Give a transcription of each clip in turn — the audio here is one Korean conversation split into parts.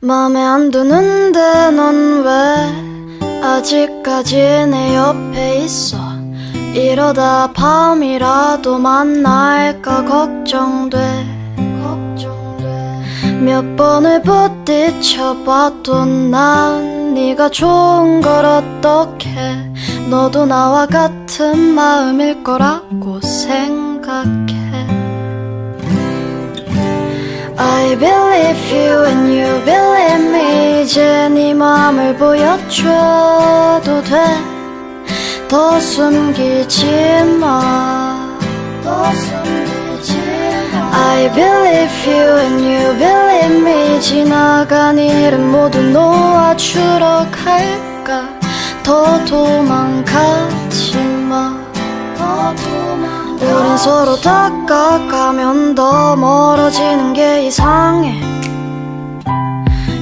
맘에 안 드는데 넌 왜 아직까지 내 옆에 있어? 이러다 밤이라도 만날까 걱정돼. 걱정돼. 몇 번을 부딪혀봐도 난 네가 좋은 걸 어떡해 너도 나와 같은 마음일 거라고 생각해 I believe you and you believe me 이제 네 맘을 보여줘도 돼더 숨기지 마더 숨기지 마 I believe you and you believe me 지나간 일은 모두 놓아주러 갈까 더 도망가지 도망가 우린 서로 다가가면 더 멀어지는 게 이상해.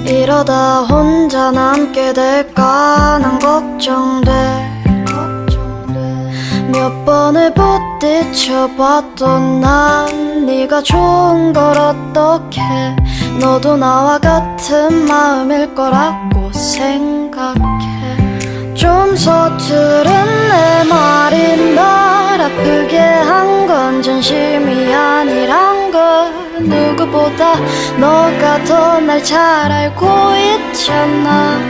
이러다 혼자 남게 될까? 난 걱정돼. 몇 번을 부딪혀봐도 난 네가 좋은 걸 어떡해 너도 나와 같은 마음일 거라고 생각해. 좀 서투른 진심이 아니란 걸 누구보다 너가 더 날 잘 알고 있잖아.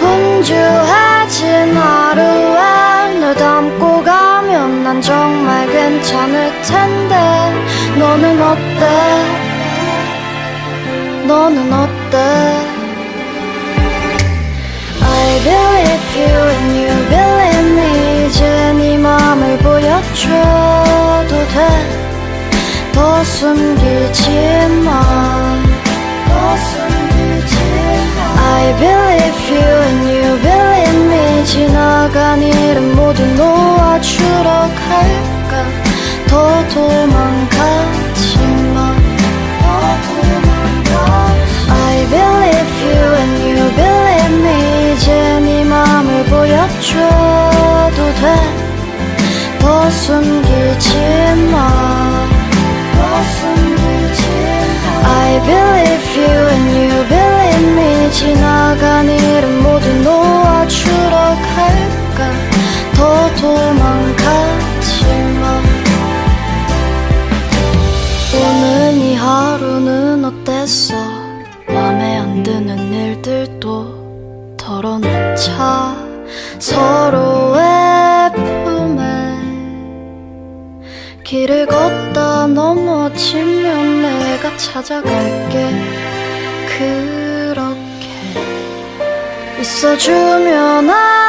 분주해진 하루에 널 담고 가면 난 정말 괜찮을 텐데. 너는 어때? 너는 어때? I believe you and you believe me. 이제 네 맘을 보여줘도 돼 더 숨기지 마 더 숨기지 마 I believe you and you believe me 지나간 일은 모두 놓아주러 갈까 더 도망가지 도망가지 I believe you and you believe me 이제 네 맘을 보여줘도 돼 더 숨기지 마 더 숨기지 마 I believe you and you believe me. 지나간 일은 모두 놓아주러 갈까? 더 도망가지 마. 오늘 이 하루는 어땠어? 맘에 안 드는 일들도 털어놓자. 서로 길을 걷다 넘어지면 내가 찾아갈게. 그렇게 있어주면 안